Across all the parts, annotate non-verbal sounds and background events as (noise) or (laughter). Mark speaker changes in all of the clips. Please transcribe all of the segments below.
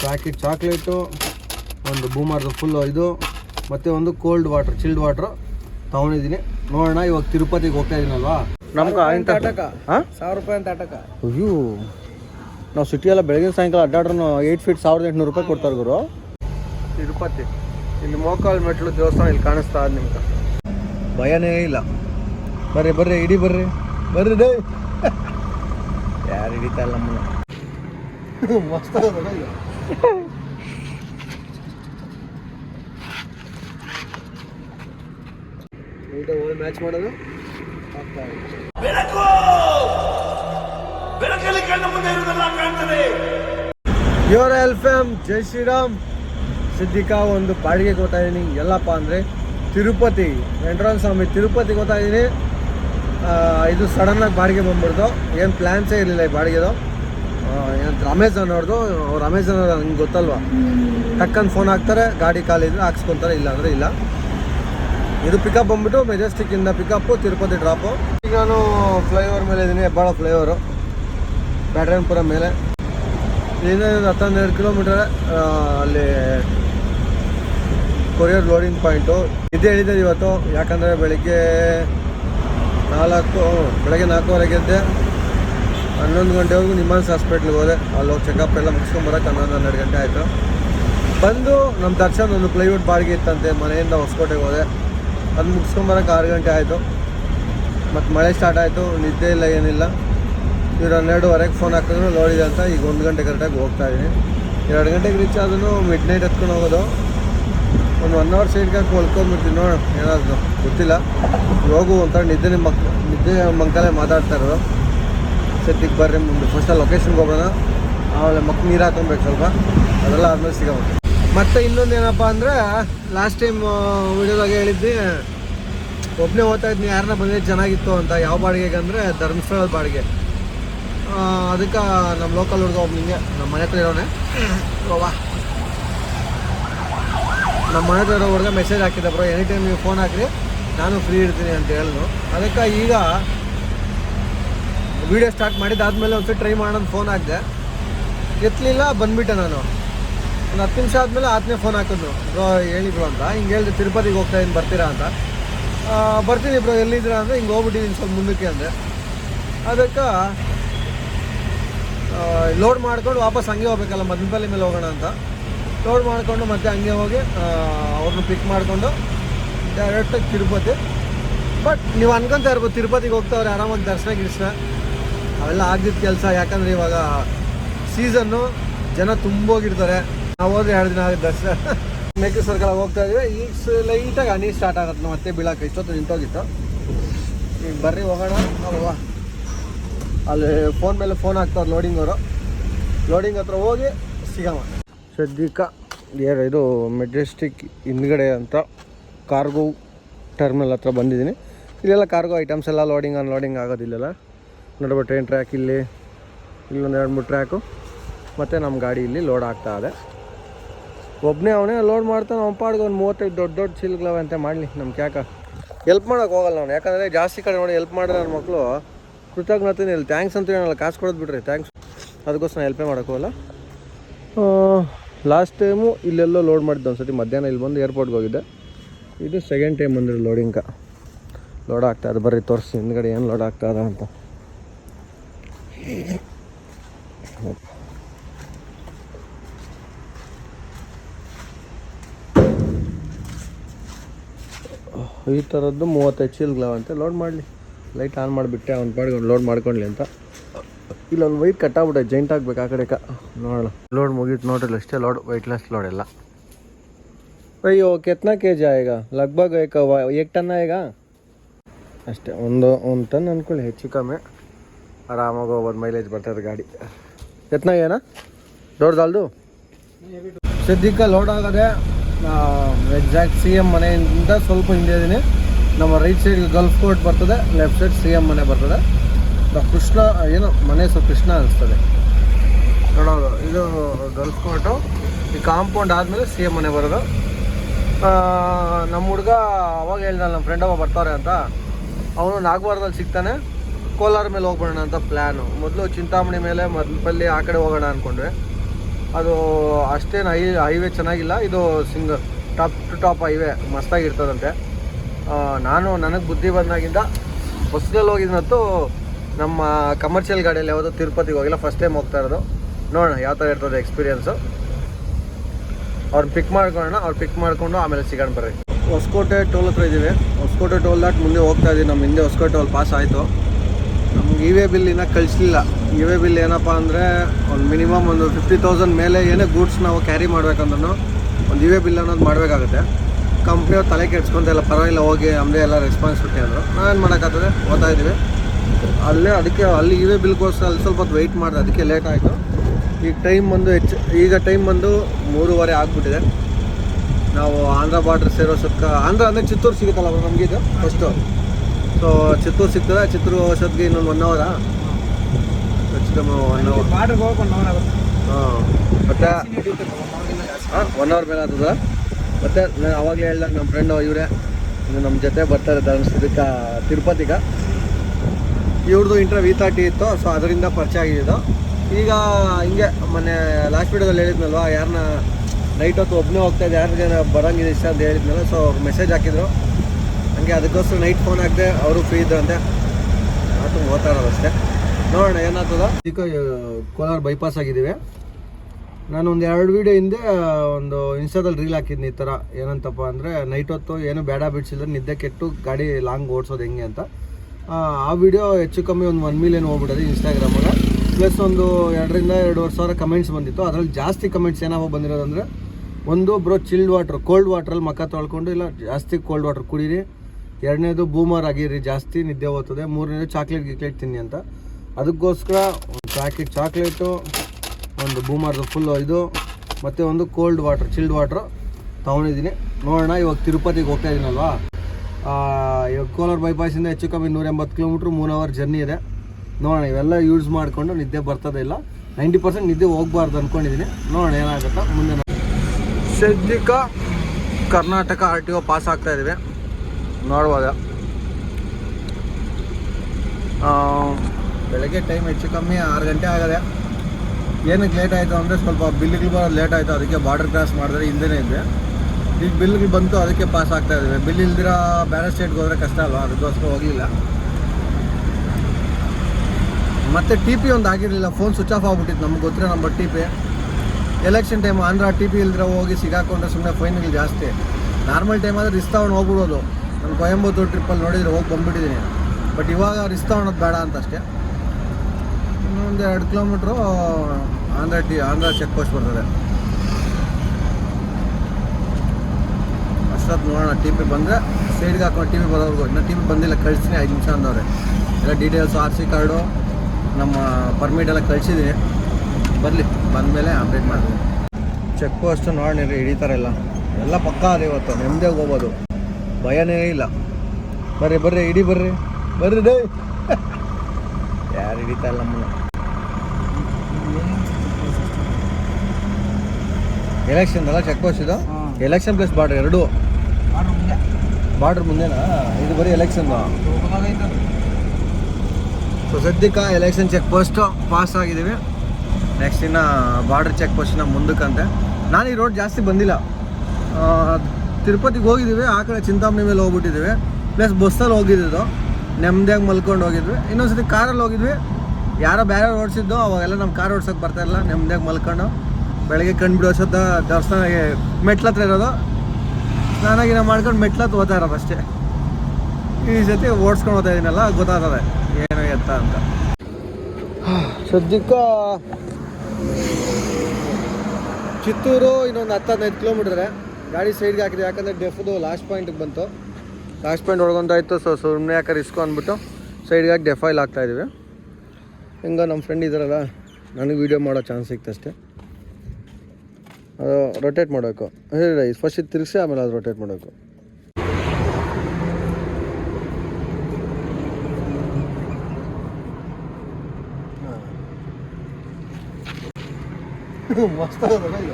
Speaker 1: Packet chocolate ಒಂದು ಬೂಮರ್ದು full ಇದು ಮತ್ತು ಒಂದು ಕೋಲ್ಡ್ ವಾಟರ್ ಚಿಲ್ಡ್ ವಾಟ್ರ್ ತೊಗೊಂಡಿದ್ದೀನಿ. ನೋಡೋಣ ಇವಾಗ ತಿರುಪತಿಗೆ ಹೋಗ್ತಾ ಇದೀನಲ್ವಾ? ನಮ್ಗೆ ಇಂಥ ಹಾಂ?
Speaker 2: ಸಾವಿರ ರೂಪಾಯಿ ಅಂತ ಆಟಕ.
Speaker 1: ಅಯ್ಯೋ ನಾವು ಸಿಟಿಯೆಲ್ಲ ಬೆಳಗಿನ ಸಾಯಂಕಾಲ ಅಡ್ಡಾಡ್ರೂ ಏಯ್ಟ್ ಫೀಟ್ ಸಾವಿರದ ಎಂಟುನೂರು ರೂಪಾಯಿ ಕೊಡ್ತಾರೆ ಗುರು. ತಿರುಪತಿ. ಇಲ್ಲಿ ಮೋಕಾಲ್ ಮೆಟ್ಲು ದೇವಸ್ಥಾನ ಇಲ್ಲಿ ಕಾಣಿಸ್ತಾ ಇದೆ ನಿಮ್ಗೆ. ಭಯನೇ ಇಲ್ಲ. ಬರ್ರಿ ಬರ್ರಿ ಇಡಿ ಬರ್ರಿ. ಬರ್ರಿ ಡೇ. ಯಾರು ಹಿಡಿತಾ ಇಲ್ಲ ನಮ್ಮನ್ನ. (laughs) ಮಸ್ತ್ ಮ್ಯಾಚ್ ಮಾಡೋದು? ಆಗ್ತಾ ಇದೆ ಯೋರ್ ಎಲ್ ಎಂ ಜೈ ಶ್ರೀರಾಮ್ ಸಿದ್ದಿಕಾ ಒಂದು ಬಾಡಿಗೆ ಗೊತ್ತಾ ಇದೀನಿ. ಎಲ್ಲಪ್ಪ ಅಂದರೆ ತಿರುಪತಿ ವೆಂಕಟರಾಮ ಸ್ವಾಮಿ ತಿರುಪತಿ ಗೊತ್ತಾ ಇದೀನಿ. ಆ, ಇದು ಸಡನ್ನಾಗಿ ಬಾಡಿಗೆ ಬಂದ್ಬಿಡ್ತು. ಏನು ಪ್ಲ್ಯಾನ್ಸೇ ಇರಲಿಲ್ಲ ಈ ಬಾಡಿಗೆದು ಏನು ಅಮೆಝಾನ್ ಅವ್ರದ್ದು ಅವ್ರು ಅಮೆಝಾನ್ ಅವ್ರು ನಂಗೆ ಗೊತ್ತಲ್ವಾ? ಟಕ್ಕನ್ ಫೋನ್ ಹಾಕ್ತಾರೆ ಗಾಡಿ ಖಾಲಿದ್ರೆ ಹಾಕ್ಸ್ಕೊತಾರೆ ಇಲ್ಲ ಅಂದರೆ ಇಲ್ಲ. ಇದು ಪಿಕಪ್ ಬಂದ್ಬಿಟ್ಟು ಮೆಜೆಸ್ಟಿಕ್ಕಿಂದ ಪಿಕಪ್ಪು ತಿರುಪತಿ ಡ್ರಾಪು ಈಗ ನಾನು ಫ್ಲೈಓವರ್ ಮೇಲೆ ಇದ್ದೀನಿ ಹೆಬ್ಬಾಳ ಫ್ಲೈಓವರು ಬ್ಯಾಟ್ರಾಯನ್ಪುರ ಮೇಲೆ. ಇನ್ನೊಂದು ಒಂದು ಹತ್ತೊಂದೆರಡು ಕಿಲೋಮೀಟರ್ ಅಲ್ಲಿ ಕೊರಿಯರ್ ಲೋಡಿಂಗ್ ಪಾಯಿಂಟು ಇದೇ ಹೇಳಿದೆ ಇವತ್ತು ಯಾಕಂದರೆ ಬೆಳಿಗ್ಗೆ ನಾಲ್ಕು ಬೆಳಗ್ಗೆ ನಾಲ್ಕೂವರೆಗೆ ಎದ್ದೆ. ಹನ್ನೊಂದು ಗಂಟೆವರೆಗೂ ನಿಮ್ಮಲ್ಸ್ ಹಾಸ್ಪಿಟ್ಲಿಗೆ ಹೋದೆ. ಅಲ್ಲಿ ಹೋಗಿ ಚೆಕಪ್ ಎಲ್ಲ ಮುಗಿಸ್ಕೊಂಬರಕ್ಕೆ ಹನ್ನೊಂದು, ಹನ್ನೆರಡು ಗಂಟೆ ಆಯಿತು. ಬಂದು ನಮ್ಮ ದರ್ಶನ್ ಒಂದು ಪ್ಲೈವುಡ್ ಬಾಡಿಗೆ ಇತ್ತಂತೆ, ಮನೆಯಿಂದ ಹೊಸಕೋಟೆಗೆ ಹೋದೆ. ಅದು ಮುಗಿಸ್ಕೊಂಬರಕ್ಕೆ ಆರು ಗಂಟೆ ಆಯಿತು. ಮತ್ತು ಮಳೆ ಸ್ಟಾರ್ಟ್ ಆಯಿತು, ನಿದ್ದೆ ಇಲ್ಲ, ಏನಿಲ್ಲ. ಇವ್ರು ಹನ್ನೆರಡುವರೆಗೆ ಫೋನ್ ಹಾಕಿದ್ರು ಲೋಡಿದೆ ಅಂತ ಈಗ ಒಂದು ಗಂಟೆ ಕರೆಕ್ಟಾಗಿ ಹೋಗ್ತಾ ಇದ್ದೀನಿ ಎರಡು ಗಂಟೆಗೆ ರೀಚ್ ಆದ್ರೂ ಮಿಡ್ ನೈಟ್ ಹತ್ಕೊಂಡು ಹೋಗೋದು. ಒಂದು ಒನ್ ಅವರ್ ಸೈಡ್ಗೆ ಹೊಲ್ಕೊಂಡ್ಬಿಡ್ತೀನಿ ನೋಡೋಣ ಏನಾದ್ರು ಗೊತ್ತಿಲ್ಲ. ಹೋಗು ಒಂಥರ ನಿದ್ದೆ ಮಕ್, ನಿದ್ದೆ ಮಂಕಲೇ ಮಾತಾಡ್ತಾ ಇರೋದು. ಸದ್ಯಕ್ಕೆ ಬರ್ರಿ, ಮುಂದೆ ಫಸ್ಟ್ ಲೊಕೇಶನ್ಗೆ ಹೋಗೋಣ ಆಮೇಲೆ ಮಕ್ ನೀರು ಹಾಕೊಬೇಕು ಸ್ವಲ್ಪ. ಅದೆಲ್ಲ ಆದ್ಮೇಲೆ ಸಿಗೋಣ. ಮತ್ತೆ ಇನ್ನೊಂದು ಏನಪ್ಪ ಅಂದರೆ ಲಾಸ್ಟ್ ಟೈಮ್ ವಿಡಿಯೋದಾಗ ಹೇಳಿದ್ದೆ ಒಬ್ಬನೇ ಓದ್ತಾ ಇದ್ನಿ, ಯಾರನ್ನ ಬಂದಿದ್ದು ಚೆನ್ನಾಗಿತ್ತು ಅಂತ, ಯಾವ ಬಾಡಿಗೆಗೆ ಅಂದರೆ ಧರ್ಮಸ್ಥಳದ ಬಾಡಿಗೆ. ಅದಕ್ಕೆ ನಮ್ಮ ಲೋಕಲ್ ಹುಡುಗ ಒಬ್ಬನಿಗೆ ನಮ್ಮ ಮನೆ ಹತ್ರ ಇರೋನೆ. ನಮ್ಮ ಮನೆ ಹತ್ರ ಇರೋ ಹುಡುಗ ಮೆಸೇಜ್ ಹಾಕಿದ್ದೆ, ಬ್ರೋ ಎನಿ ಟೈಮ್ ನೀವು ಫೋನ್ ಹಾಕ್ರಿ, ನಾನು ಫ್ರೀ ಇರ್ತೀನಿ ಅಂತ ಹೇಳಿದ್ರು ಅದಕ್ಕೆ ಈಗ ವಿಡಿಯೋ ಸ್ಟಾರ್ಟ್ ಮಾಡಿದ್ದಾದ್ಮೇಲೆ ಒಂದ್ಸತಿ ಟ್ರೈ ಮಾಡೋಣ ಫೋನ್ ಹಾಕಿದೆ. ಎತ್ತಲಿಲ್ಲ ಬಂದ್ಬಿಟ್ಟೆ ನಾನು. ಒಂದು ಹತ್ತು ನಿಮಿಷ ಆದಮೇಲೆ ಆತನೇ ಫೋನ್ ಹಾಕಿದ್ರು ಬ್ರೋ ಹೇಳಿದ್ರು ಅಂತ. ಹಿಂಗೆ ಹೇಳಿದ್ರು ತಿರುಪತಿಗೆ ಹೋಗ್ತಾ ಇದ್ದೀನಿ ಬರ್ತೀರಾ ಅಂತ. ಬರ್ತೀನಿ ಬ್ರೋ, ಎಲ್ಲಿದ್ದೀರಾ ಅಂದರೆ ಹಿಂಗೆ ಹೋಗ್ಬಿಟ್ಟಿದ್ದೀನಿ ಸ್ವಲ್ಪ ಮುಂದಕ್ಕೆ ಅಂದೆ. ಅದಕ್ಕೆ ಲೋಡ್ ಮಾಡ್ಕೊಂಡು ವಾಪಸ್ ಹಂಗೆ ಹೋಗ್ಬೇಕಲ್ಲ ಮದನಪಲ್ಲಿ ಮೇಲೆ ಹೋಗೋಣ ಅಂತ. ಲೋಡ್ ಮಾಡಿಕೊಂಡು ಮತ್ತೆ ಹಂಗೆ ಹೋಗಿ ಅವ್ರನ್ನ ಪಿಕ್ ಮಾಡಿಕೊಂಡು ಡೈರೆಕ್ಟಾಗಿ ತಿರುಪತಿ. ಬಟ್ ನೀವು ಅನ್ಕೊಂತ ಇರ್ಬೋದು, ತಿರುಪತಿಗೆ ಹೋಗ್ತಾವ್ರೆ ಆರಾಮಾಗಿ ದರ್ಶನ ಗಿರ್ಶನ. ಅವೆಲ್ಲ ಆಗಿದ್ದ ಕೆಲಸ, ಯಾಕಂದ್ರೆ ಇವಾಗ ಸೀಸನ್ನು ಜನ ತುಂಬೋಗಿರ್ತಾರೆ. ನಾವು ಹೋದ್ರೆ ಎರಡು ದಿನ ಆಗುತ್ತೆ ದರ್ಶನ. ಮೇಕೆ ಸರ್ಕಲ್ ಹೋಗ್ತಾ ಇದೀವಿ. ಈಗ ಲೈಟಾಗಿ ಹನಿ ಸ್ಟಾರ್ಟ್ ಆಗುತ್ತೆ. ಮತ್ತೆ ಬೀಳಕ್ಕೆ ಇಷ್ಟೊತ್ತು ನಿಂತೋಗಿತ್ತು. ಈಗ ಬರ್ರಿ, ಹೋಗೋಣ. ಅಲ್ವಾ ಅಲ್ಲಿ ಫೋನ್ ಮೇಲೆ ಫೋನ್ ಹಾಕ್ತಾರೆ ಲೋಡಿಂಗ್ ಅವರು. ಲೋಡಿಂಗ್ ಹತ್ರ ಹೋಗಿ ಸಿಗಮ್ಮ. ಸದ್ಯಕ್ಕ ಇದು ಮೆಜೆಸ್ಟಿಕ್ ಹಿಂದ್ಗಡೆ ಅಂತ ಕಾರ್ಗೋ ಟರ್ಮಿನಲ್ ಹತ್ರ ಬಂದಿದ್ದೀನಿ. ಇಲ್ಲೆಲ್ಲ ಕಾರ್ಗೋ ಐಟಮ್ಸ್ ಎಲ್ಲ ಲೋಡಿಂಗ್ ಅನ್ಲೋಡಿಂಗ್ ಆಗೋದಿಲ್ಲೆಲ್ಲ. ನೋಡ್ಬೋದು ಟ್ರೈನ್ ಟ್ರ್ಯಾಕ್ ಇಲ್ಲಿ, ಇಲ್ಲೊಂದು ಎರಡು ಮೂರು ಟ್ರ್ಯಾಕು ಮತ್ತು ನಮ್ಮ ಗಾಡಿ ಇಲ್ಲಿ ಲೋಡ್ ಆಗ್ತಾ ಇದೆ. ಒಬ್ಬನೇ ಅವನೇ ಲೋಡ್ ಮಾಡ್ತಾನೆ, ಅವ್ನ ಪಾಡ್ಗೆ ಒಂದು ಮೂವತ್ತೈದು ದೊಡ್ಡ ದೊಡ್ಡ ಚೀಲಗಳವೆ ಅಂತ ಮಾಡಲಿ ನಮ್ಮ ಕ್ಯಾಕ. ಹೆಲ್ಪ್ ಮಾಡೋಕೆ ಹೋಗಲ್ಲ ನಾನು ಯಾಕಂದರೆ ಜಾಸ್ತಿ ಕಡೆ ನೋಡಿ ಹೆಲ್ಪ್ ಮಾಡಿದ್ರೆ ನನ್ನ ಮಕ್ಕಳು ಕೃತಜ್ಞತೆ ಇಲ್ಲಿ ಥ್ಯಾಂಕ್ಸ್ ಅಂತ ಹೇಳಲ್ಲ ಕಾಸು ಕೊಡೋದು ಬಿಡ್ರಿ. ಥ್ಯಾಂಕ್ಸ್ ಅದಕ್ಕೋಸ್ಕರ ಹೆಲ್ಪೇ ಮಾಡೋಕೆ ಹೋಗಲ್ಲ. ಲಾಸ್ಟ್ ಟೈಮು ಇಲ್ಲೆಲ್ಲೋ ಲೋಡ್ ಮಾಡಿದ್ದು. ಒಂದು ಸತಿ ಮಧ್ಯಾಹ್ನ ಇಲ್ಲಿ ಬಂದು ಏರ್ಪೋರ್ಟ್ಗೆ ಹೋಗಿದ್ದೆ. ಇದು ಸೆಕೆಂಡ್ ಟೈಮ್ ಬಂದಿರೋ ಲೋಡಿಂಗ್ ಲೋಡ್ ಆಗ್ತಾ ಇದೆ. ಬರ್ರಿ ತೋರಿಸಿ. ಹಿಂದ್ಗಡೆ ಏನು ಲೋಡ್ ಆಗ್ತಾ ಇದೆ ಅಂತ. ಈ ಥರದ್ದು ಮೂವತ್ತೈದು ಚೀಲ್ಗಳವಂತೆ ಲೋಡ್ ಮಾಡಲಿ. ಲೈಟ್ ಆನ್ ಮಾಡಿಬಿಟ್ಟೆ, ಅವ್ನು ಪಾಡಿಗೆ ಲೋಡ್ ಮಾಡ್ಕೊಳ್ಲಿ ಅಂತ. ಇಲ್ಲೊಂದು ವೈಟ್ ಕಟ್ಟಾಗ್ಬಿಟ್ಟೆ ಜೈಂಟ್ ಆಗ್ಬೇಕು ಆ ಕಡೆ ಕ ನೋಡೋಣ. ಲೋಡ್ ಮುಗೀತು ನೋಡ್ರಿ, ಅಷ್ಟೇ ಲೋಡ್ ವೆಯ್ಟ್ಲೆಸ್ ಲೋಡ್ ಎಲ್ಲ. ಅಯ್ಯೋ ಕೆತ್ತನ ಕೆ ಜಿ ಈಗ? ಲಗ್ಭಗ್ ಏಕ ಏಕ್ ಟನ್ನ ಈಗ? ಅಷ್ಟೇ, ಒಂದು ಒಂದು ಟನ್ ಅಂದ್ಕೊಳ್ಳಿ ಹೆಚ್ಚು ಕಮ್ಮಿ. ಆರಾಮಾಗಿ ಹೋಗೋದು ಮೈಲೇಜ್ ಬರ್ತದೆ ಗಾಡಿ. ಎತ್ನಾಗೇನ ದೊಡ್ಡದಲ್ದು ಸದ್ಯಕ್ಕೆ ಲೋಡ್ ಆಗದೆ ಎಕ್ಸಾಕ್ಟ್ ಸಿ ಎಂ ಮನೆಯಿಂದ ಸ್ವಲ್ಪ ಹಿಂದೆ ಇದ್ದೀನಿ ನಮ್ಮ ರೈಟ್ ಸೈಡ್ ಗಲ್ಫ್ ಕೋರ್ಟ್ ಬರ್ತದೆ ಲೆಫ್ಟ್ ಸೈಡ್ ಸಿ ಎಂ ಮನೆ ಬರ್ತದೆ. ಕೃಷ್ಣ, ಏನು, ಮನೆ ಸ್ವಲ್ಪ ಕೃಷ್ಣ ಅನಿಸ್ತದೆ. ನೋಡೋದು ಇದು ಗಲ್ಫ್ ಕೋರ್ಟು ಈ ಕಾಂಪೌಂಡ್ ಆದಮೇಲೆ ಸಿ ಎಂ ಮನೆ ಬರೋದು. ನಮ್ಮ ಹುಡುಗ ಅವಾಗ ಹೇಳ್ದಲ್ಲ ನಮ್ಮ ಫ್ರೆಂಡ್ ಒಬ್ಬ ಬರ್ತಾರೆ ಅಂತ. ಅವನು ನಾಗವಾರದಲ್ಲಿ ಸಿಗ್ತಾನೆ. ಕೋಲಾರ ಮೇಲೆ ಹೋಗ್ಬಿಡೋಣ ಅಂತ ಪ್ಲ್ಯಾನು ಮೊದಲು ಚಿಂತಾಮಣಿ ಮೇಲೆ ಮದ್ಪಲ್ಲಿ ಆ ಕಡೆ ಹೋಗೋಣ ಅಂದ್ಕೊಂಡ್ವಿ ಅದು ಅಷ್ಟೇನು ಹೈ ಹೈವೇ ಚೆನ್ನಾಗಿಲ್ಲ. ಇದು ಸಿಂಗ್ ಟಾಪ್ ಟು ಟಾಪ್ ಹೈವೇ ಮಸ್ತಾಗಿರ್ತದಂತೆ ನಾನು ನನಗೆ ಬುದ್ಧಿ ಬಂದಾಗಿಂದ ಬಸ್ಸಲ್ಲಿ ಹೋಗಿದ್ನತ್ತು ನಮ್ಮ ಕಮರ್ಷಿಯಲ್ ಗಾಡಿಯಲ್ಲಿ ಯಾವುದೋ ತಿರುಪತಿಗೆ ಹೋಗಿಲ್ಲ. ಫಸ್ಟ್ ಟೈಮ್ ಹೋಗ್ತಾ ಇರೋದು. ನೋಡೋಣ ಯಾವ ಥರ ಇರ್ತದೆ ಎಕ್ಸ್ಪೀರಿಯನ್ಸು ಅವ್ರನ್ನ ಪಿಕ್ ಮಾಡ್ಕೊಳ್ಳೋಣ. ಅವ್ರು ಪಿಕ್ ಮಾಡಿಕೊಂಡು ಆಮೇಲೆ ಸಿಗೋಣ ಬರ್ರಿ. ಹೊಸಕೋಟೆ ಟೋಲ್ ಹತ್ರ ಇದ್ದೀವಿ ಹೊಸಕೋಟೆ ಟೋಲ್ ದಾಟ್ ಮುಂದೆ ಹೋಗ್ತಾ ಇದ್ದೀವಿ ನಮ್ಮ ಹಿಂದೆ ಹೊಸಕೋಟೆ ಟೋಲ್ ಪಾಸ್ ಆಯಿತು. ನಮ್ಗೆ ಇ ಬಿಲ್ ಇನ್ನ ಕಳಿಸ್ಲಿಲ್ಲ. ಇ ವೇ ಬಿಲ್ ಏನಪ್ಪ ಅಂದರೆ ಒಂದು ಮಿನಿಮಮ್ ಒಂದು ಫಿಫ್ಟಿ ತೌಸಂಡ್ ಮೇಲೆ ಏನೇ ಗೂಡ್ಸ್ ನಾವು ಕ್ಯಾರಿ ಮಾಡ್ಬೇಕಂದ್ರೂ ಒಂದು ಇ ವೇ ಬಿಲ್ ಅನ್ನೋದು ಮಾಡಬೇಕಾಗುತ್ತೆ. ಕಂಪ್ನಿಯವ್ರು ತಲೆ ಕೆಡ್ಸ್ಕೊಂತ ಇಲ್ಲ, ಪರವಾಗಿಲ್ಲ, ಹೋಗಿ ನಮ್ಮದೇ ಎಲ್ಲ ರೆಸ್ಪಾನ್ಸಿಬಿಲಿಟಿ ಅಂದರು. ನಾವೇನು ಮಾಡೋಕ್ಕಾಗ್ತದೆ? ಓದ್ತಾ ಇದ್ದೀವಿ. ಅಲ್ಲೇ ಅದಕ್ಕೆ ಅಲ್ಲಿ ಇ ವೇ ಬಿಲ್ಗೋಸ್ಕರ ಅಲ್ಲಿ ಸ್ವಲ್ಪ ಹೊತ್ತು ವೆಯ್ಟ್ ಮಾಡಿದೆ, ಅದಕ್ಕೆ ಲೇಟ್ ಆಯಿತು. ಈಗ ಟೈಮ್ ಬಂದು ಹೆಚ್ಚು, ಈಗ ಟೈಮ್ ಬಂದು ಮೂರುವರೆ ಆಗಿಬಿಟ್ಟಿದೆ. ನಾವು ಆಂಧ್ರ ಬಾರ್ಡ್ರ್ ಸೇರೋ ಸುತ್ತ ಆಂಧ್ರ ಅಂದರೆ ಚಿತ್ತೂರು ಸಿಗುತ್ತಲ್ಲ ನಮಗೆ ಇದು? ಫಸ್ಟು ಸೊ ಚಿತ್ತೂರು ಸಿಗ್ತದೆ? ಚಿತ್ರ ವರ್ಷದ್ಗೆ ಇನ್ನೊಂದು ಒನ್ ಅವರಾ ಒನ್ ಅವರ್
Speaker 2: ನಾವು
Speaker 1: ಹಾಂ. ಮತ್ತು? ಹಾಂ ಒನ್ ಅವರ್ ಮೇಲೆ ಆಗ್ತದ. ಮತ್ತೆ ನಾನು ಅವಾಗಲೇ ಹೇಳ್ದಾಗ ನಮ್ಮ ಫ್ರೆಂಡು ಇವರೇ. ನಮ್ಮ ಜೊತೆ ಬರ್ತಾರೆ ಧರ್ಮಸ್ಥಳಕ್ಕೆ, ತಿರುಪತಿಗೆ. ಇವ್ರದ್ದು ಇಂಟರ್ವ್ಯೂ ವಿ ತರ್ಟಿ ಇತ್ತು ಸೊ ಅದರಿಂದ ಪರಿಚಯ ಆಗಿದ್ದು. ಈಗ ಹಿಂಗೆ, ಮೊನ್ನೆ ಲಾಸ್ಟ್ ವೀಡಿಯೋದಲ್ಲಿ ಹೇಳಿದ್ನಲ್ವ ಯಾರನ್ನ ನೈಟ್ ಹೊತ್ತು ಒಬ್ಬನೇ ಹೋಗ್ತಾ ಇದ್ದೆ ಯಾರಿಗೆ ಬರೋಂಗಿದೆ ಇಷ್ಟ ಅಂತ ಹೇಳಿದ್ನಲ್ಲ ಸೊ ಅವ್ರು ಮೆಸೇಜ್ ಹಾಕಿದ್ರು. ಹಂಗೆ ಅದಕ್ಕೋಸ್ಕರ ನೈಟ್ ಫೋನ್ ಹಾಕಿದೆ ಅವರು ಫ್ರೀ ಇದ್ರಂತೆ ಅದು. ಓದ್ತಾ ಇರೋದು ಅಷ್ಟೇ. ನೋಡೋಣ ಏನಾಗ್ತದ. ಚಿಕ್ಕ ಕೋಲಾರ ಬೈಪಾಸ್ ಆಗಿದ್ದೀವಿ. ನಾನು ಒಂದು ಎರಡು ವೀಡಿಯೋ ಹಿಂದೆ ಒಂದು ಇನ್ಸ್ಟಾದಲ್ಲಿ ರೀಲ್ ಹಾಕಿದ್ನಿ ಈ ಥರ. ಏನಂತಪ್ಪ ಅಂದರೆ ನೈಟ್ ಹೊತ್ತು ಏನು ಬೇಡ ಬಿಡ್ಸಿದ್ರೆ ನಿದ್ದೆ ಕೆಟ್ಟು ಗಾಡಿ ಲಾಂಗ್ ಓಡಿಸೋದು ಹೆಂಗೆ ಅಂತ. ಆ, ಆ ವಿಡಿಯೋ ಹೆಚ್ಚು ಕಮ್ಮಿ ಒಂದು ಒನ್ ಮಿಲಿಯನ್ ಹೋಗ್ಬಿಡೋದು ಇನ್ಸ್ಟಾಗ್ರಾಮಲ್ಲಿ ಪ್ಲಸ್ ಒಂದು ಎರಡರಿಂದ ಎರಡೂವರೆ ಸಾವಿರ ಕಮೆಂಟ್ಸ್ ಬಂದಿತ್ತು. ಅದರಲ್ಲಿ ಜಾಸ್ತಿ ಕಮೆಂಟ್ಸ್ ಏನಾಗೋ ಬಂದಿರೋದಂದರೆ ಒಂದು ಬ್ರೋ ಚಿಲ್ಡ್ ವಾಟ್ರ್ ಕೋಲ್ಡ್ ವಾಟ್ರಲ್ಲಿ ಮಕ್ಕ ತೊಳ್ಕೊಂಡು ಇಲ್ಲ ಜಾಸ್ತಿ ಕೋಲ್ಡ್ ವಾಟ್ರ್ ಕುಡೀರಿ. ಎರಡನೇದು ಬೂಮರ್ ಆಗಿರಿ ಜಾಸ್ತಿ ನಿದ್ದೆ ಹೋಗ್ತದೆ, ಮೂರನೇದು ಚಾಕ್ಲೇಟ್ ಗಿಕ್ಲೇಟ್ ತಿನ್ನಿ ಅಂತ. ಅದಕ್ಕೋಸ್ಕರ ಒಂದು ಪ್ಯಾಕೆಟ್ ಚಾಕ್ಲೇಟು ಒಂದು ಬೂಮರ್ದು ಫುಲ್ಲು ಇದು, ಮತ್ತು ಒಂದು ಕೋಲ್ಡ್ ವಾಟ್ರ್ ಚಿಲ್ಡ್ ವಾಟ್ರ್ ತೊಗೊಂಡಿದ್ದೀನಿ. ನೋಡೋಣ, ಇವಾಗ ತಿರುಪತಿಗೆ ಹೋಗ್ತಾ ಇದ್ದೀನಲ್ವಾ ಇವಾಗ ಕೋಲಾರ ಬೈಪಾಸಿಂದ ಹೆಚ್ಚು ಕಮ್ಮಿ ನೂರ ಎಂಬತ್ತು ಕಿಲೋಮೀಟ್ರ್ ಮೂರು ಅವರ್ ಜರ್ನಿ ಇದೆ. ನೋಡೋಣ, ಇವೆಲ್ಲ ಯೂಸ್ ಮಾಡಿಕೊಂಡು ನಿದ್ದೆ ಬರ್ತದೆ ಇಲ್ಲ? ನೈಂಟಿ ಪರ್ಸೆಂಟ್ ನಿದ್ದೆ ಹೋಗ್ಬಾರ್ದು ಅಂದ್ಕೊಂಡಿದ್ದೀನಿ ನೋಡೋಣ, ಏನಾಗುತ್ತಾ? ಮುಂದೆ ಸದ್ಯಕ್ಕೆ Karnataka R T O pass ಆಗ್ತಾ ಇದ್ದೀವಿ ನೋಡ್ಬೋದು. ಬೆಳಗ್ಗೆ ಟೈಮ್ ಹೆಚ್ಚು ಕಮ್ಮಿ ಆರು ಗಂಟೆ ಆಗದೆ ಏನಕ್ಕೆ ಲೇಟ್ ಆಯಿತು ಅಂದರೆ ಸ್ವಲ್ಪ ಬಿಲ್ಗಳು ಬರೋದು ಲೇಟ್ ಆಯಿತು, ಅದಕ್ಕೆ ಬಾರ್ಡರ್ ಕ್ರಾಸ್ ಮಾಡಿದ್ರೆ ಹಿಂದೆನೇ ಇದ್ದೆ ಈಗ ಬಿಲ್ಗಳು ಬಂತು, ಅದಕ್ಕೆ ಪಾಸ್ ಆಗ್ತಾ ಇದ್ದೀವಿ ಬಿಲ್ ಇಲ್ದಿರ ಬೇರೆ ಸ್ಟೇಟ್ಗೆ ಹೋದರೆ ಕಷ್ಟ ಅಲ್ವಾ? ಅದಕ್ಕೋಸ್ಕರ ಹೋಗಲಿಲ್ಲ. ಮತ್ತೆ ಟಿ ಪಿ ಒಂದು ಆಗಿರಲಿಲ್ಲ ಫೋನ್ ಸ್ವಿಚ್ ಆಫ್ ಆಗ್ಬಿಟ್ಟಿತ್ತು. ನಮ್ಗೆ ಗೊತ್ತಿರೋ number T P election time Andhra T P ಇಲ್ದಿರ ಹೋಗಿ ಸಿಗಾಕೊಂಡ್ರೆ ಸುಮ್ಮನೆ ಫೈನ್ಗಳು ಜಾಸ್ತಿ. ನಾರ್ಮಲ್ ಟೈಮ್ ಆದರೆ ರಿಸ್ಕ್ ಹೋಗ್ಬಿಡೋದು. ನಾನು ಕೊಯಂಬತ್ತೂರು ಟ್ರಿಪ್ಪಲ್ಲಿ ನೋಡಿದರೆ ಹೋಗಿ ಬಂದುಬಿಟ್ಟಿದ್ದೀನಿ. ಬಟ್ ಇವಾಗ ರಿಸ್ಕ್ ತಗೊಳೋದು ಬೇಡ ಅಂತ ಅಷ್ಟೇ. ಇನ್ನೊಂದು ಎರಡು kilometre Andhra T Andhra check post ಬರ್ತದೆ. ಅಷ್ಟೊತ್ತು ನೋಡೋಣ ಟಿ ಪಿ ಬಂದರೆ ಸೈಡ್ಗೆ ಹಾಕೊಂಡು ಟಿ ಪಿ ಬರೋರ್ಗು ಇನ್ನೂ ಟಿ ಪಿ ಬಂದಿಲ್ಲ, ಕಳಿಸ್ತೀನಿ ಐದು ನಿಮಿಷ ಅಂದವ್ರೆ. ಎಲ್ಲ ಡೀಟೇಲ್ಸು ಆರ್ ಸಿ ಕಾರ್ಡು ನಮ್ಮ ಪರ್ಮಿಟ್ ಎಲ್ಲ ಕಳಿಸಿದ್ದೀನಿ. ಬರಲಿ, ಬಂದಮೇಲೆ ಅಪ್ಡೇಟ್ ಮಾಡ್ತೀನಿ. ಚೆಕ್ ಪೋಸ್ಟ್ ನೋಡಿ ಹಿಡಿತಾರೆ ಎಲ್ಲ ಎಲ್ಲ ಪಕ್ಕ ಅದೇ ಇವತ್ತು, ನೆಮ್ಮದಿಯಾಗಿ ಹೋಗ್ಬೋದು. ಭಯನೇ ಇಲ್ಲ. ಬರ್ರಿ ಬರ್ರಿ ಇಡೀ ಬರ್ರಿ. ಬರ್ರಿ ಡೇ. ಯಾರು ಹಿಡಿತಾ ಇಲ್ಲ ನಮ್ಮನ್ನ? ಎಲೆಕ್ಷನ್ ಅಲ್ಲ ಚೆಕ್ ಪೋಸ್ಟ್ ಇದು? ಎಲೆಕ್ಷನ್ ಪ್ಲಸ್ ಬಾರ್ಡರ್ ಎರಡು.
Speaker 2: ಬಾರ್ಡ್ರ್ ಮುಂದೆ.
Speaker 1: ಬಾರ್ಡರ್ ಮುಂದೆನಾ? ಇದು ಬರೀ ಎಲೆಕ್ಷನ್ ಸೊ ಸದ್ಯಕ್ಕೆ ಎಲೆಕ್ಷನ್ ಚೆಕ್ ಪೋಸ್ಟ್ ಪಾಸ್ ಆಗಿದ್ದೀವಿ. ನೆಕ್ಸ್ಟ್ ಇನ್ನು ಬಾರ್ಡರ್ ಚೆಕ್ ಪೋಸ್ಟ್ನ ಮುಂದಕ್ಕಂತೆ. ನಾನು ಈ ರೋಡ್ ಜಾಸ್ತಿ ಬಂದಿಲ್ಲ. ತಿರುಪತಿಗೆ ಹೋಗಿದ್ದೀವಿ ಆ ಕಡೆ ಚಿಂತಾಮಣಿ ಮೇಲೆ ಹೋಗ್ಬಿಟ್ಟಿದ್ದೀವಿ ಪ್ಲಸ್ ಬಸ್ಸಲ್ಲಿ ಹೋಗಿದ್ದು ನೆಮ್ಮದಿಯಾಗಿ ಮಲ್ಕೊಂಡು ಹೋಗಿದ್ವಿ. ಇನ್ನೊಂದ್ಸತಿ ಕಾರಲ್ಲಿ ಹೋಗಿದ್ವಿ. ಯಾರೋ ಬೇರೆ ಓಡಿಸಿದ್ದು, ಅವಾಗೆಲ್ಲ ನಮ್ಮ ಕಾರ್ ಓಡಿಸೋಕೆ ಬರ್ತಾ ಇರಲಿಲ್ಲ. ನೆಮ್ಮದಿಯಾಗಿ ಮಲ್ಕೊಂಡು ಬೆಳಗ್ಗೆ ಕಣ್ಣು ಬಿಡೋಸದ ದರ್ಶನ ಮೆಟ್ಲತ್ರ ಇರೋದು. ಸ್ನಾನಾಗಿನ ಮಾಡ್ಕೊಂಡು ಮೆಟ್ಲ ಹತ್ರ ಓದ್ತಾ ಇರೋದು ಅಷ್ಟೇ. ಈ ಸತಿ ಓಡಿಸ್ಕೊಂಡು ಓದ್ತಾ ಇದ್ದೀನಲ್ಲ ಗೊತ್ತಾಗ್ತದೆ. ಏನು ಎತ್ತ ಅಂತ. ಸದ್ಯಕ್ಕ ಚಿತ್ತೂರು ಇನ್ನೊಂದು ಹತ್ತು ಹದಿನೈದು ಕಿಲೋಮೀಟ್ರ್ ಗಾಡಿ ಸೈಡ್ಗೆ ಹಾಕಿದೆ ಯಾಕಂದರೆ ಡೆಫ್ದು ಲಾಸ್ಟ್ ಪಾಯಿಂಟಿಗೆ ಬಂತು. ಲಾಸ್ಟ್ ಪಾಯಿಂಟ್ ಒಳಗೊಂದಾಯಿತು ಸೊ ಸುಮ್ಮನೆ ಯಾಕೆ ರಿಸ್ಕು ಅಂದ್ಬಿಟ್ಟು ಸೈಡ್ಗೆ ಹಾಕಿ ಡೆಫೈಲ್ ಇದೀವಿ. ಹಿಂಗೆ ನಮ್ಮ ಫ್ರೆಂಡ್ ಇದ್ದಾರಲ್ಲ ನನಗೆ ವೀಡಿಯೋ ಮಾಡೋ ಚಾನ್ಸ್ ಸಿಕ್ತಷ್ಟೇ ಅದು ರೊಟೇಟ್ ಮಾಡಬೇಕು. ಹೇಳಿ ಫಸ್ಟ್ ಇದು ತಿರ್ಗಿಸಿ ಆಮೇಲೆ ಅದು ರೊಟೇಟ್ ಮಾಡಬೇಕು. (laughs) ಮಸ್ತ್ (laughs) ಆಗದಲ್ಲ ಈಗ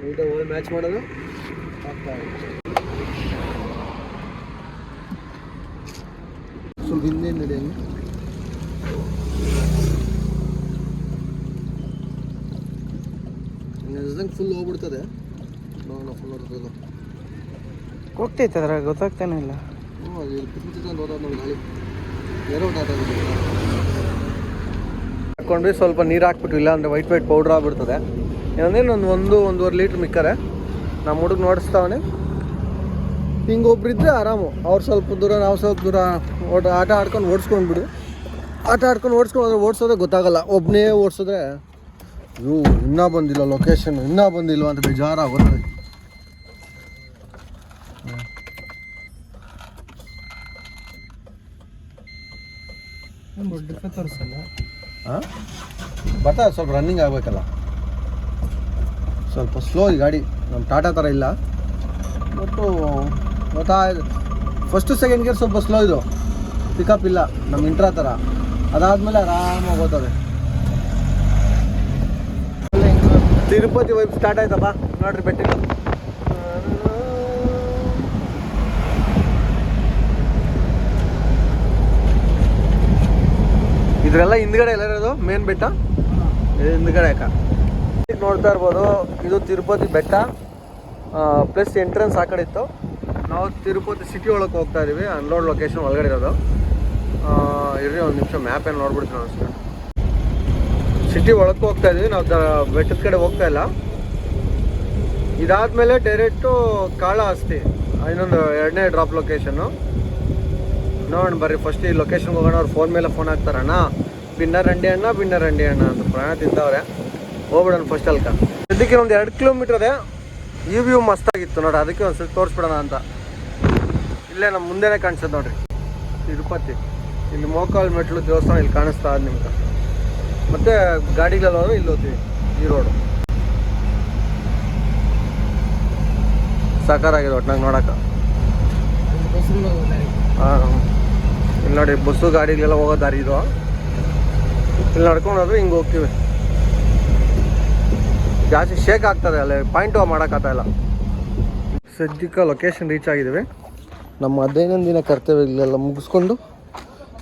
Speaker 1: ನೀಟಾಗಿ ಹೋಗಿ ಮ್ಯಾಚ್ ಮಾಡೋದು ಸ್ವಲ್ಪ ಹಿಂದೆ ನಡಿ ಹಂಗೆ ಫುಲ್ ಹೋಗ್ಬಿಡ್ತದೆ ನೋಡೋಣ ಫುಲ್ ಹೋಗ್ತದೆ
Speaker 2: ಹೋಗ್ತೈತೆ ಅದ್ರ ಗೊತ್ತಾಗ್ತಾನೆ ಇಲ್ಲ.
Speaker 1: ಹ್ಞೂ ಅದು ನೋಡಿ ಗಾಳಿ. ಬೇರೆ ಹಾಕೊಂಡ್ವಿ ಸ್ವಲ್ಪ ನೀರು ಹಾಕ್ಬಿಟ್ಟು ಇಲ್ಲ ಅಂದ್ರೆ ವೈಟ್ ವೈಟ್ ಪೌಡರ್ ಆಗ್ಬಿಡ್ತದೆ. ಏನಂದ್ರೆ ಒಂದು ಒಂದು ಒಂದೂವರೆ ಲೀಟ್ರ್ ಮಿಕ್ಕರೆ. ನಮ್ಮ ಹುಡುಗ ನೋಡಿಸ್ತಾವನೆ. ಹಿಂಗೆ ಒಬ್ರು ಇದ್ದರೆ ಆರಾಮು. ಅವ್ರು ಸ್ವಲ್ಪ ದೂರ ನಾವು ಸ್ವಲ್ಪ ದೂರ ಓಟ ಆಟ ಆಡ್ಕೊಂಡು ಓಡಿಸ್ಕೊಂಡ್ಬಿಡು ಆಟ ಆಡ್ಕೊಂಡು ಓಡಿಸ್ಕೊಂಡ್ರೆ ಓಡಿಸೋದೇ ಗೊತ್ತಾಗಲ್ಲ. ಒಬ್ಬನೇ ಓಡಿಸಿದ್ರೆ ಇವು ಇನ್ನೂ ಬಂದಿಲ್ಲ ಲೊಕೇಶನ್ ಇನ್ನೂ ಬಂದಿಲ್ಲ ಅಂತ ಬೇಜಾರಾಗುತ್ತೆ ಹಾಂ ಬರ್ತಾ ಸ್ವಲ್ಪ ರನ್ನಿಂಗ್ ಆಗಬೇಕಲ್ಲ. ಸ್ವಲ್ಪ ಸ್ಲೋ ಈ ಗಾಡಿ. ನಮ್ಮ ಟಾಟಾ ಥರ ಇಲ್ಲ. ಮತ್ತು ಗೊತ್ತಾ ಫಸ್ಟು ಸೆಕೆಂಡ್ ಗೇರ್ ಸ್ವಲ್ಪ ಸ್ಲೋ ಇದು. ಪಿಕಪ್ ಇಲ್ಲ ನಮ್ಮ ಇಂಟ್ರಾ ಥರ. ಅದಾದಮೇಲೆ ಆರಾಮಾಗಿ ಹೋಗ್ತದೆ. ತಿರುಪತಿ ವೈಪ್ ಸ್ಟಾರ್ಟ್ ಆಯ್ತಪ್ಪ. ನೋಡ್ರಿ ಬೆಟ್ಟಿ. ಇದ್ರೆಲ್ಲ ಹಿಂದ್ಗಡೆ ಎಲ್ಲ ಇರೋದು? ಮೇನ್ ಬೆಟ್ಟ? ಹಿಂದ್ಗಡೆ ಯಾಕ ನೋಡ್ತಾ ಇರ್ಬೋದು, ಇದು ತಿರುಪತಿ ಬೆಟ್ಟ. ಪ್ಲಸ್ ಎಂಟ್ರೆನ್ಸ್ ಆ ಕಡೆ ಇತ್ತು. ನಾವು ತಿರುಪತಿ ಸಿಟಿ ಒಳಗೆ ಹೋಗ್ತಾ ಇದೀವಿ. ಅನ್ಲೋಡ್ ಲೊಕೇಶನ್ ಒಳಗಡೆ ಇರೋದು. ಇರ್ರಿ, ಒಂದು ನಿಮಿಷ ಮ್ಯಾಪ್ ಏನು ನೋಡ್ಬಿಡ್ತೀನಿ ಅಷ್ಟೇ. ಸಿಟಿ ಒಳಗೆ ಹೋಗ್ತಾ ಇದೀವಿ. ನಾವು ಬೆಟ್ಟದ ಕಡೆ ಹೋಗ್ತಾ ಇಲ್ಲ. ಇದಾದ್ಮೇಲೆ ಡೈರೆಕ್ಟು ಕಾಳಹಸ್ತಿ ಇನ್ನೊಂದು ಎರಡನೇ ಡ್ರಾಪ್ ಲೊಕೇಶನ್ನು ನೋಡೋಣ ಬರ್ರಿ. ಫಸ್ಟ್ ಈ ಲೊಕೇಶನ್ಗೆ ಹೋಗೋಣ. ಅವ್ರು ಫೋನ್ ಮೇಲೆ ಫೋನ್ ಹಾಕ್ತಾರಣ್ಣ. ಪಿನ್ನರಂಡಿ ಅಣ್ಣ ಪಿನ್ನರಂಡಿ ಅಣ್ಣ ಅಂತ ಪ್ರಾಣ ತಿಂತವ್ರೆ ಹೋಗ್ಬಿಡೋಣ ಫಸ್ಟ್ ಅಲ್ಕ. ಇದಕ್ಕೆ ಒಂದು ಎರಡು ಕಿಲೋಮೀಟ್ರ್ ಅದೇ ಈ ವ್ಯೂ ಮಸ್ತಾಗಿತ್ತು ನೋಡಿ ಅದಕ್ಕೆ ಒಂದು ಸ್ವಲ್ಪ ತೋರಿಸ್ಬಿಡೋಣ ಅಂತ. ಇಲ್ಲೇ ನಮ್ಮ ಮುಂದೆನೇ ಕಾಣಿಸ್ತದೆ ನೋಡ್ರಿ. ತಿರುಪತಿ. ಇಲ್ಲಿ ಮೋಕಾಲ್ ಮೆಟ್ಲು ದೇವಸ್ಥಾನ ಇಲ್ಲಿ ಕಾಣಿಸ್ತಾ ಇದೆ ನಿಮ್ಗೆ. ಮತ್ತೆ ಗಾಡಿಗಳಲ್ಲಿ ಇಲ್ಲಿ ಹೋಗ್ತೀವಿ, ಈ ರೋಡು ಸಾಕಾರಾಗಿದೆ ಒಟ್ನಾಗ ನೋಡೋಕೆ. ಹಾಂ ಇಲ್ಲಿ ನೋಡಿ ಬಸ್ಸು ಗಾಡಿಗಳೆಲ್ಲ ಹೋಗೋ ದಾರಿ ಇದು. ಇಲ್ಲಿ ನಡ್ಕೊಂಡು ಹೋದ್ರೆ ಹಿಂಗೆ ಹೋಗ್ತೀವಿ. ಜಾಸ್ತಿ ಶೇಕ್ ಆಗ್ತದೆ, ಅಲ್ಲಿ ಪಾಯಿಂಟ್ ಮಾಡೋಕ್ಕಾಗ್ತಾ ಇಲ್ಲ. ಸದ್ಯಕ್ಕೆ ಲೊಕೇಶನ್ ರೀಚ್ ಆಗಿದ್ದೀವಿ ನಮ್ಮ ದೈನಂದಿನ ಕರ್ತವ್ಯಗಳೆಲ್ಲ ಮುಗಿಸ್ಕೊಂಡು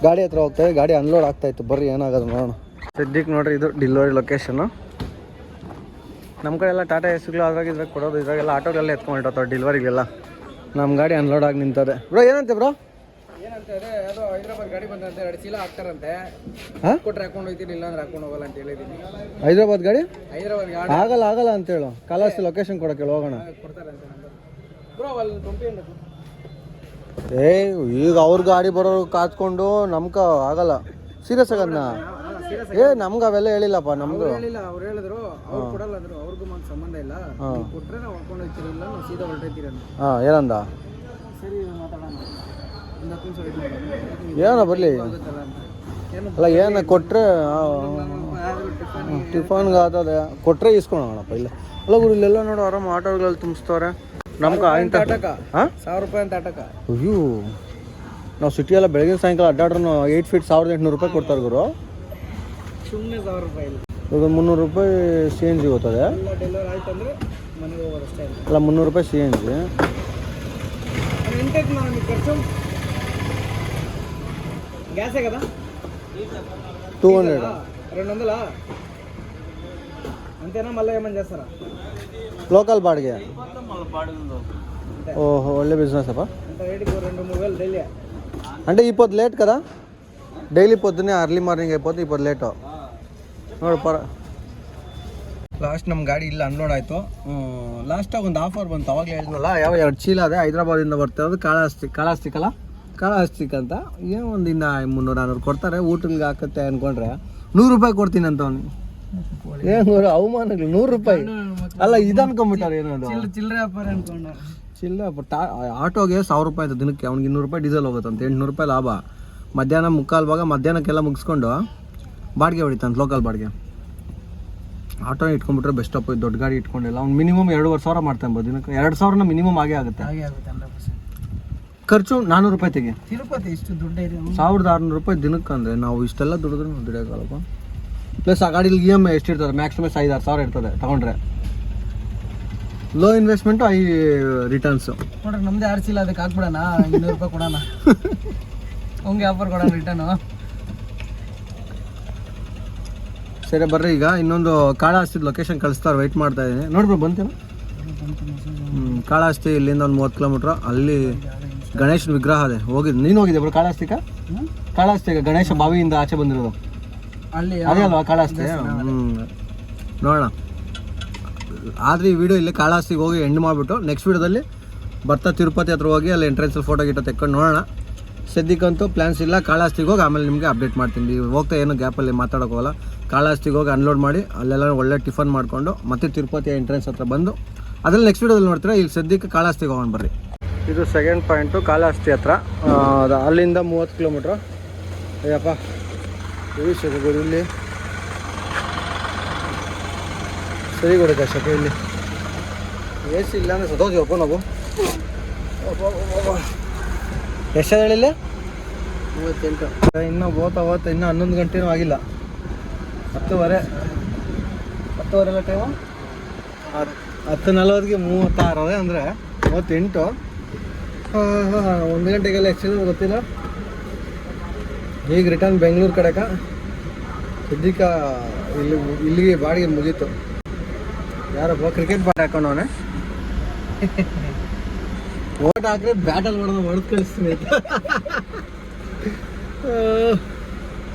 Speaker 1: ಗಾಡಿ ಹತ್ರ ಹೋಗ್ತಾಯಿದೆ ಗಾಡಿ ಅನ್ಲೋಡ್ ಆಗ್ತಾಯಿತ್ತು ಬರ್ರಿ, ಏನಾಗೋದು ನೋಡೋಣ. ಸದ್ಯಕ್ಕೆ ನೋಡ್ರಿ, ಇದು ಡಿಲಿವರಿ ಲೊಕೇಶನ್ನು ನಮ್ಮ ಕಡೆ ಎಲ್ಲ ಟಾಟಾ ಎಸ್ಗಳು ಅದ್ರಾಗ ಇದ್ರಾಗ ಕೊಡೋದು. ಇದ್ರಾಗೆಲ್ಲ ಆಟೋಗಳೆಲ್ಲ ಎತ್ಕೊಂಡಿರ್ತಾವೆ ಡಿಲಿವರಿಗೆಲ್ಲ ನಮ್ಮ ಗಾಡಿ ಅನ್ಲೋಡ್ ಆಗಿ ನಿಂತದೆ. ಬ್ರೋ ಏನಂತೆ ಬ್ರೋ
Speaker 2: ಏನಂತಾರೆ ಅದು ಹೈದ್ರಾಬಾದ್ ಗಾಡಿ ಬಂದಂತೆ ಎರಡು ಚೀಲ ಹಾಕ್ತಾರಂತೆ.
Speaker 1: ಹಾಂ?
Speaker 2: ಕೊಟ್ರೆ ಹಾಕೊಂಡು ಹೋಗ್ತೀನಿ ಇಲ್ಲ ಅಂದ್ರೆ ಹಾಕೊಂಡು ಹೋಗಲ್ಲ ಅಂತ ಹೇಳಿದೀನಿ.
Speaker 1: ಹೈದ್ರಾಬಾದ್ ಗಾಡಿ?
Speaker 2: ಹೈದರಾಬಾದ್ ಗಾಡಿ.
Speaker 1: ಆಗಲ್ಲ ಆಗಲ್ಲ ಅಂತೇಳು ಕಾಲಾಸ್ತಿ ಲೊಕೇಶನ್ ಕೊಡಕ್ಕೆ ಹೇಳು, ಹೋಗೋಣ.
Speaker 2: ಕೊಡ್ತಾರಂತೆ ಬ್ರೋ ಅಲ್ಲಿ ಅಂತ
Speaker 1: ಏ ಈಗ ಅವ್ರ ಗಾಡಿ ಬರೋರು ಕಾತ್ಕೊಂಡು ನಮ್ಕ ಆಗಲ್ಲ. ಸೀರಿಯಸ್ ಆಗದ್ನ ಏ ನಮ್ಗ ಅವೆಲ್ಲ ಹೇಳಿಲ್ಲಪ್ಪ ನಮ್ದು.
Speaker 2: ಹೇಳಿಲ್ಲ ಅವ್ರು ಹೇಳಿದ್ರು. ಅವ್ರು ಕೊಡಲ್ಲ ಅಂದ್ರು ಅವ್ರಿಗೂ ಮತ್ತೆ ಸಂಬಂಧ ಇಲ್ಲ. ನೀವು ಕೊಟ್ರೆ ನಾವು ಹಾಕೊಂಡು ಹೋಗ್ತೀರಿ ಇಲ್ಲ ನಾವು ಸೀದಾ ಹೊರಟೈತೀರಿ ಅಂತ
Speaker 1: ಹಾಂ ಏನಂದ?
Speaker 2: ಸರಿ ಮಾತಾಡೋಣ.
Speaker 1: ಏನ ಬರಲಿ. ಅಲ್ಲ ಏನ ಕೊಟ್ಟರೆ ಟಿಫನ್ಗೆ ಆದದ. ಕೊಟ್ಟರೆ ಇಸ್ಕೊಳಣಪ್ಪ ಇಲ್ಲ. ಅಲ್ಲ ಗುರು ಇಲ್ಲೆಲ್ಲ ನೋಡು ಆರಾಮ್ ಆಟೋಗಳಲ್ಲಿ ತುಂಬಿಸ್ತಾರೆ ನಮ್ಗೆ ಆಯ್ತು
Speaker 2: ಸಾವಿರ ರೂಪಾಯಿ ಅಂತ ಆಟಕ.
Speaker 1: ಅಯ್ಯೋ. ನಾವು ಸಿಟಿ ಎಲ್ಲ ಬೆಳಗಿನ ಸಾಯಂಕಾಲ ಅಡ್ಡಾಡ್ರೂ ಏಯ್ಟ್ ಫೀಟ್ ಸಾವಿರದ ಎಂಟುನೂರು ರೂಪಾಯಿ ಕೊಡ್ತಾರೆ ಗುರು.
Speaker 2: ಸುಮ್ಮನೆ ಸಾವಿರ ರೂಪಾಯಿ
Speaker 1: ಇವಾಗ ಮುನ್ನೂರು ರೂಪಾಯಿ ಸಿ ಎನ್ ಜಿ ಹೋಗ್ತದೆ ಅಲ್ಲ ಮುನ್ನೂರು ರೂಪಾಯಿ ಸಿ ಎನ್ ಜಿ
Speaker 2: గ్యాసే కదా
Speaker 1: టూ హండ్రెడ్
Speaker 2: రెండు వందలా అంతేనా మళ్ళీ ఏమైనా చేస్తారా
Speaker 1: లోకల్ బాడిగే ఓహో ఒళ్ళే బిజినెస్ అప్ప
Speaker 2: రెండు మూడు వేలు డైలీ
Speaker 1: అంటే ఇప్పుడు లేట్ కదా డైలీ పొద్దున్నే అర్లీ మార్నింగ్ అయిపోతే ఇప్పుడు లేటు ನೋಡಿ ಪರ ಲಾಸ್ಟ್ ನಮ್ಮ ಗಾಡಿ ಇಲ್ಲ ಅನ್ಲೋಡ್ ಆಯಿತು ಲಾಸ್ಟಾಗಿ ಒಂದು ಆಫರ್ ಬಂತು ಅವಾಗಲೇ ಹೇಳಿದ್ನಲ್ಲ ಯಾವ ಎರಡು ಚೀಲ ಅದೇ ಹೈದ್ರಾಬಾದಿಂದ ಬರ್ತಿರೋದು ಕಾಳಾಸ್ತಿ ಕಾಳಾಸ್ತಿಕಲ್ಲ ಕಾಳು ಹಚ್ಚಿಕ್ಕಂತ ಏನು ಒಂದು ಇನ್ನು ಮುನ್ನೂರು ನಾನೂರು ಕೊಡ್ತಾರೆ. ಊಟನ್ಗೆ ಹಾಕತ್ತೆ ಅಂದ್ಕೊಂಡ್ರೆ ನೂರು ರೂಪಾಯಿ ಕೊಡ್ತೀನಿ ಅಂತ ಅವನು ಏನು ಅವಮಾನಗಳು ನೂರು ರೂಪಾಯಿ. ಅಲ್ಲ ಇದು ಅನ್ಕೊಂಬಿಟ್ಟಾರೆ
Speaker 2: ಏನದು ಚಿಲ್ಲರೆ ವ್ಯಾಪಾರ
Speaker 1: ಅನ್ಕೊಂಡು ಚಿಲ್ಲರೆ ಆಟೋಗೆ ಸಾವಿರ ರೂಪಾಯಿ ಆಯ್ತು ದಿನಕ್ಕೆ ಅವ್ನಿಗೆ ಇನ್ನೂರು ರೂಪಾಯಿ ಡೀಸೆಲ್ ಹೋಗುತ್ತಂತ ಎಂಟುನೂರು ರೂಪಾಯಿ ಲಾಭ. ಮಧ್ಯಾಹ್ನ ಮುಕ್ಕಾಲು ಭಾಗ ಮಧ್ಯಾಹ್ನಕ್ಕೆಲ್ಲ ಮುಗಿಸ್ಕೊಂಡು ಬಾಡಿಗೆ ಹೊಡಿತಾನೆ ಲೋಕಲ್ ಬಾಡಿಗೆ. ಆಟೋ ಇಟ್ಕೊಂಡ್ಬಿಟ್ರೆ ಬೆಸ್ಟ್ ಅಪ್ಪ ದೊಡ್ಡ ಗಾಡಿ ಇಟ್ಕೊಂಡೆಲ್ಲ. ಅವ್ನು ಮಿನಿಮಮ್ ಎರಡುವರೆ ಸಾವಿರ ಮಾಡ್ತಾ ದಿನಕ್ಕೆ. ಎರಡು ಸಾವಿರನ ಮಿನಿಮಮ್ ಆಗೇ ಆಗುತ್ತೆ. ಖರ್ಚು ನಾನ್ನೂರು ರೂಪಾಯಿ ತೆಗೆ.
Speaker 2: ತಿರುಪತಿ ಇಷ್ಟು ದುಡ್ಡು ಇದೆ
Speaker 1: ಸಾವಿರದ ಆರುನೂರು ರೂಪಾಯಿ ದಿನಕ್ಕೆ ಅಂದರೆ ನಾವು ಇಷ್ಟೆಲ್ಲ ದುಡಿದ್ರೆ ದುಡಿಯೋಕ್ಕಲ್ಲಪ್ಪ ಪ್ಲಸ್ ಆ ಗಾಡಿಲಿ ಇ ಎಂ ಐ ಎಷ್ಟು ಇರ್ತದೆ? ಮ್ಯಾಕ್ಸಿಮಮ್ ಐದು ಆರು ಸಾವಿರ ಇರ್ತದೆ ತಗೊಂಡ್ರೆ. ಲೋ ಇನ್ವೆಸ್ಟ್ಮೆಂಟು ಐ ರಿಟರ್ನ್ಸು
Speaker 2: ನೋಡ್ರಿ ನಮ್ದೇ ಆರಿಸಿಲ್ಲ ಚೀಲ ಅದಕ್ಕೆ ಹಾಕ್ಬಿಡೋಣ. ಇನ್ನೂರು ರೂಪಾಯಿ ಕೊಡೋಣ. (laughs) ಅವ್ನಿಗೆ ಆಫರ್ ಕೊಡೋಣ ರಿಟರ್ನು
Speaker 1: ಸರಿ ಬರ್ರಿ ಈಗ. ಇನ್ನೊಂದು ಕಾಳಹಸ್ತಿದ್ ಲೊಕೇಶನ್ ಕಳಿಸ್ತಾರೆ ವೆಯ್ಟ್ ಮಾಡ್ತಾ ಇದ್ದೀನಿ ನೋಡ್ಬೋದು ಬಂತೇನು ಹ್ಞೂ ಕಾಳಹಸ್ತಿ ಇಲ್ಲಿಂದ ಒಂದು ಮೂವತ್ತು ಕಿಲೋಮೀಟ್ರ್ ಅಲ್ಲಿ ಗಣೇಶನ ವಿಗ್ರಹ ಅದೇ. ಹೋಗಿದ್ ನೀನು ಹೋಗಿದ್ದೆ ಬ್ರೋ ಕಾಳಾಸ್ತಿಕ ಕಾಳಾಸ್ತಿಕ ಗಣೇಶ ಬಾವಿಯಿಂದ ಆಚೆ ಬಂದಿರೋದು.
Speaker 2: ಅಲ್ಲಿ
Speaker 1: ಅದೇ ಅಲ್ವಾ ಕಾಳಾಸ್ತಿ ಹ್ಞೂ ನೋಡೋಣ. ಆದರೆ ಈ ವಿಡಿಯೋ ಇಲ್ಲಿ ಕಾಳಾಸ್ತಿಗೆ ಹೋಗಿ ಎಂಡ್ ಮಾಡಿಬಿಟ್ಟು ನೆಕ್ಸ್ಟ್ ವಿಡಿಯೋದಲ್ಲಿ ಬರ್ತಾ ತಿರುಪತಿ ಹತ್ರ ಹೋಗಿ ಅಲ್ಲಿ ಎಂಟ್ರೆನ್ಸಲ್ಲಿ ಫೋಟೋ ಗಿಟೋ ತೆಕ್ಕೊಂಡು ನೋಡೋಣ. ಸದ್ಯಕ್ಕಂತೂ ಪ್ಲ್ಯಾನ್ಸ್ ಇಲ್ಲ. ಕಾಳಾಸ್ತಿಗೆ ಹೋಗಿ ಆಮೇಲೆ ನಿಮಗೆ ಅಪ್ಡೇಟ್ ಮಾಡ್ತೀನಿ. ಹೋಗ್ತಾ ಏನು ಗ್ಯಾಪಲ್ಲಿ ಮಾತಾಡೋಕೆ ಹೋಗಲ್ಲ. ಕಾಳಹಸ್ತಿಗೆ ಹೋಗಿ ಅನ್ಲೋಡ್ ಮಾಡಿ ಅಲ್ಲೆಲ್ಲ ಒಳ್ಳೆ ಟಿಫನ್ ಮಾಡಿಕೊಂಡು ಮತ್ತೆ ತಿರುಪತಿ ಎಂಟ್ರೆನ್ಸ್ ಹತ್ರ ಬಂದು ಅದರಲ್ಲಿ ನೆಕ್ಸ್ಟ್ ವಿಡಿಯೋದಲ್ಲಿ ನೋಡ್ತೀರಾ? ಇಲ್ಲಿ ಸದ್ಯಕ್ಕೆ ಕಾಳಾಸ್ತಿಗೆ ಹೋಗೋಣ ಬರ್ರಿ. ಇದು ಸೆಕೆಂಡ್ ಪಾಯಿಂಟು ಕಾಳಹಸ್ತಿ ಹತ್ರ. ಅಲ್ಲಿಂದ ಮೂವತ್ತು ಕಿಲೋಮೀಟ್ರ್ ಅಯ್ಯಪ್ಪ, ಇಲ್ಲಿ ಸಿಗೋದು ಇಲ್ಲಿ. ಸರಿ ಕೊಡಕ್ಕೆ ಶಕೆ ಇಲ್ಲಿ. ಎ ಸಿ ಇಲ್ಲ ಅಂದರೆ ಸದೋತೀವಪ್ಪ ನಾವು. ಎಷ್ಟು ಹೇಳಿಲ್ಲ?
Speaker 2: ಮೂವತ್ತೆಂಟು.
Speaker 1: ಇನ್ನೂ ಹೋತ ಹೋತ ಇನ್ನೂ ಹನ್ನೊಂದು ಗಂಟೆನೂ ಆಗಿಲ್ಲ. ಹತ್ತುವರೆ. ಹತ್ತುವರೆ ಎಲ್ಲ ಟೈಮು ಹತ್ತು ನಲ್ವತ್ತಿಗೆ ಮೂವತ್ತಾರು ಅದೇ ಅಂದರೆ ಮೂವತ್ತೆಂಟು. ಹಾಂ ಹಾಂ ಒಂದು ಗಂಟೆಗೆಲ್ಲ ಎಕ್ಸ್ಚೇಂಜ್ ಗೊತ್ತಿಲ್ಲ. ಈಗ ರಿಟರ್ನ್ ಬೆಂಗಳೂರು ಕಡೆಕ. ಸದ್ಯಕ್ಕೆ ಇಲ್ಲಿ ಇಲ್ಲಿಗೆ ಬಾಡಿಗೆ ಮುಗೀತು. ಯಾರಪ್ಪ ಕ್ರಿಕೆಟ್ ಬ್ಯಾಟ್ ಹಾಕೊಂಡವನೆ. ಓಟ್ ಹಾಕ್ರೆ ಬ್ಯಾಟಲ್ಲಿ ಮಾಡೋದು ಹೊಡೆದು ಕಳಿಸ್ತೀನಿ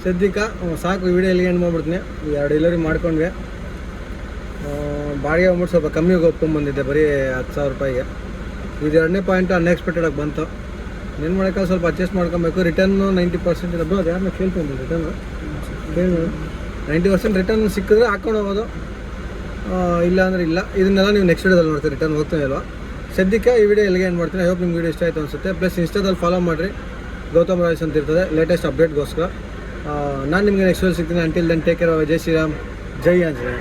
Speaker 1: ಸದ್ಯಕ್ಕೆ ಸಾಕು ವಿಡಿಯೋ ಎಲ್ಲಿಗೆ ಎಂಡ್ ಮಾಡ್ಬಿಡ್ತೀನಿ. ಎರಡು ಡೆಲಿವರಿ ಮಾಡ್ಕೊಂಡ್ವಿ. ಬಾಡಿಗೆ ಹೋಗ್ಬಿಟ್ಟು ಸ್ವಲ್ಪ ಕಮ್ಮಿಗೆ ಒಪ್ಕೊಂಡ್ಬಂದಿದ್ದೆ ಬರೀ ಹತ್ತು ಸಾವಿರ ರೂಪಾಯಿಗೆ. ಇದು ಎರಡನೇ ಪಾಯಿಂಟ್ ಅನ್ಎಕ್ಸ್ಪೆಕ್ಟೆಡ್ ಆಗಿ ಬಂತು. ಏನು ಮಾಡೋಕ್ಕೆ ಸ್ವಲ್ಪ ಅಡ್ಜಸ್ಟ್ ಮಾಡ್ಕೊಬೇಕು. ರಿಟರ್ನು ನೈಂಟಿ ಪರ್ಸೆಂಟ್ ಬ್ರೋ ಅದು ಯಾರನ್ನ ಕೇಳ್ತೀನಿ ರಿಟರ್ನು ಕೇಳಿ. ನೈಂಟಿ ಪರ್ಸೆಂಟ್ ರಿಟರ್ನ್ ಸಿಕ್ಕಿದ್ರೆ ಹಾಕೊಂಡು ಹೋಗೋದು. ಇಲ್ಲ ಅಂದರೆ ಇಲ್ಲ. ಇದನ್ನೆಲ್ಲ ನೀವು ನೆಕ್ಸ್ಟ್ ವಿಡಿಯೋದಲ್ಲಿ ನೋಡ್ತೀರಿ? ರಿಟರ್ನ್ ಹೋಗ್ತಾನೆ ಇಲ್ವಾ? ಸದ್ಯಕ್ಕೆ ಈ ವಿಡಿಯೋ ಎಲ್ಲಿಗೆ ಏನು ಮಾಡ್ತೀನಿ? ಐ ಹೋಪ್ ನಿಮ್ಗೆ ವಿಡಿಯೋ ಇಷ್ಟ ಆಯಿತು ಅನಿಸುತ್ತೆ. ಪ್ಲಸ್ ಇನ್ಸ್ಟಾದಲ್ಲಿ ಫಾಲೋ ಮಾಡಿರಿ. ಗೌತಮ್ ರಾಯ್ಸ್ ಅಂತ ಇರ್ತದೆ. ಲೇಟೆಸ್ಟ್ ಅಪ್ಡೇಟ್ಗೋಸ್ಕರ ನಾನು ನಿಮಗೆ ನೆಕ್ಸ್ಟ್ ಸಿಗ್ತೀನಿ. ಅಂಟಿಲ್ ದೆನ್ ಟೇಕ್ ಕೇರ್ ಜೈ ಶ್ರೀರಾಮ್ ಜೈ ಆಂಜನೇಯ